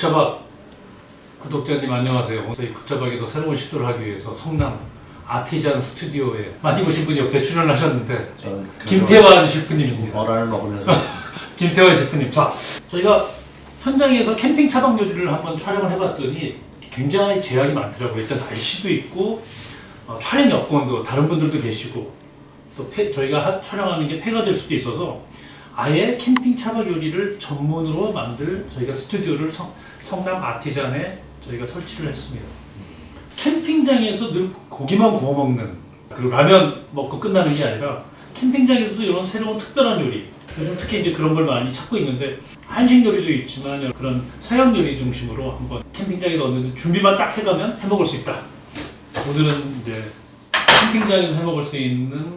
고차박 구독자님 안녕하세요. 저희 고차박에서 새로운 시도를 하기 위해서 성남 아티잔 스튜디오에 많이 보신 분이 옆에 출연하셨는데 저는 김태환 셰프님입니다. 어란을 먹으면서 김태환 셰프님. 자, 저희가 현장에서 캠핑 차박 요리를 한번 촬영을 해봤더니 굉장히 제약이 많더라고요. 일단 날씨도 있고 어, 촬영 여건도 다른 분들도 계시고 또 폐- 저희가 하- 촬영하는 게 폐가 될 수도 있어서 아예 캠핑 차박 요리를 전문으로 만들 저희가 스튜디오를 성, 성남 아티잔에 저희가 설치를 했습니다. 캠핑장에서 늘 고기만 구워 먹는 그리고 라면 먹고 끝나는 게 아니라 캠핑장에서도 이런 새로운 특별한 요리 요즘 특히 이제 그런 걸 많이 찾고 있는데 한식 요리도 있지만 그런 서양 요리 중심으로 한번 캠핑장에서 어느 준비만 딱 해가면 해 먹을 수 있다. 오늘은 이제 캠핑장에서 해 먹을 수 있는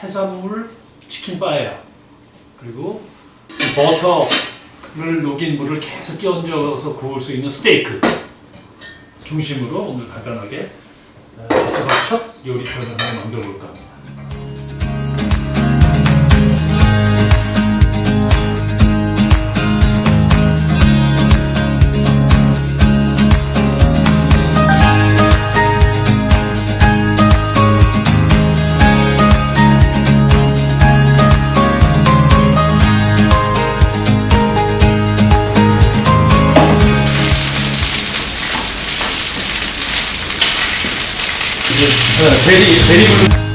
해산물 치킨 빠에야 그리고 이 버터를 녹인 물을 계속 끼얹어서 구울 수 있는 스테이크 중심으로 오늘 간단하게 어, 제가 첫 요리 편을 한번 만들어 볼까 합니다. 대리 대리분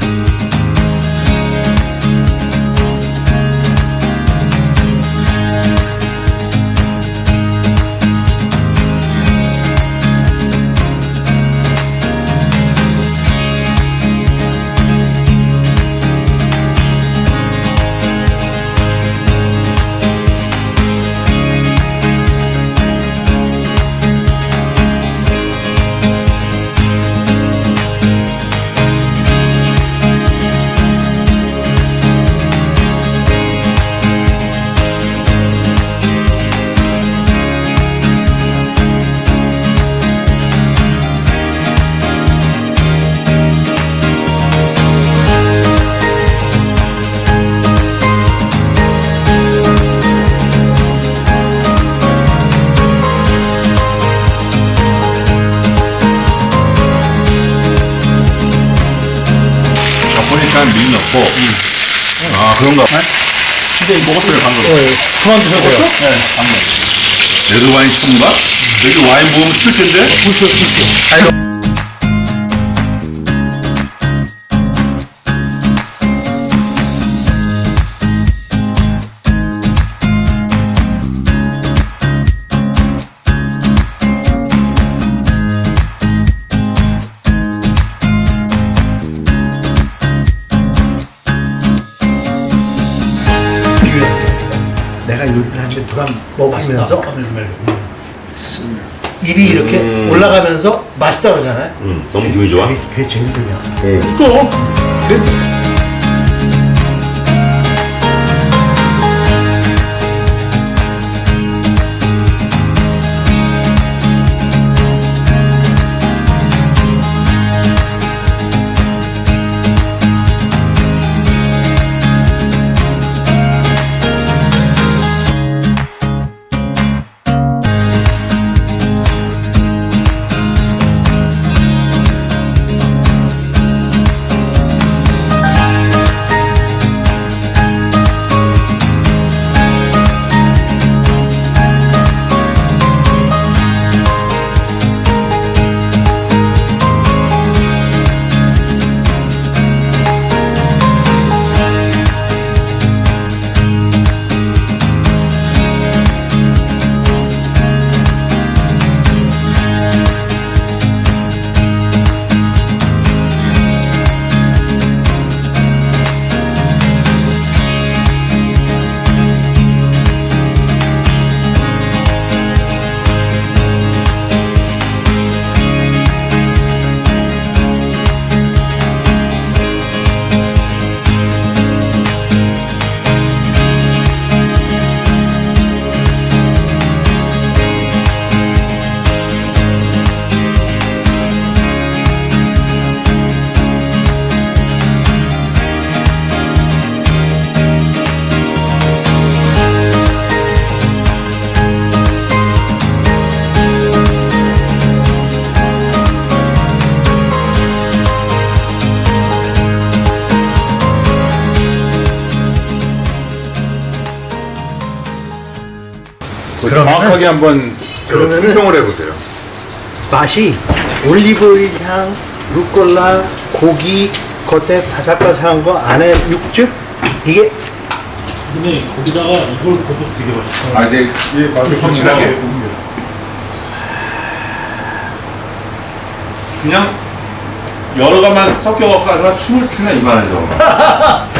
그런가 봐요 이제 먹었어요 방금. 네. 그만 드셔보세요. 네. 레드 와인 첨가? 여기 와인 부으면 뜰 텐데 내가 요리를 하는데 누가 먹으면서. 입이 이렇게 음. 올라가면서 맛있다 그러잖아요. 음, 너무 기분이 좋아 그게, 그게 제일 중요해. 또그 러면은 정확하게 한번 그 그러면은- 품평을 해보세요. 맛이 올리브오일 향, 루꼴라, 고기, 겉에 바삭바삭한 거, 안에 육즙 이게 근데 거기다가 이걸 볶아도 되게 맛있어. 아, 이제 이 맛을 확실하게. 그냥 여러 가만 섞여갖고 아주 춤을 추네 입안에서.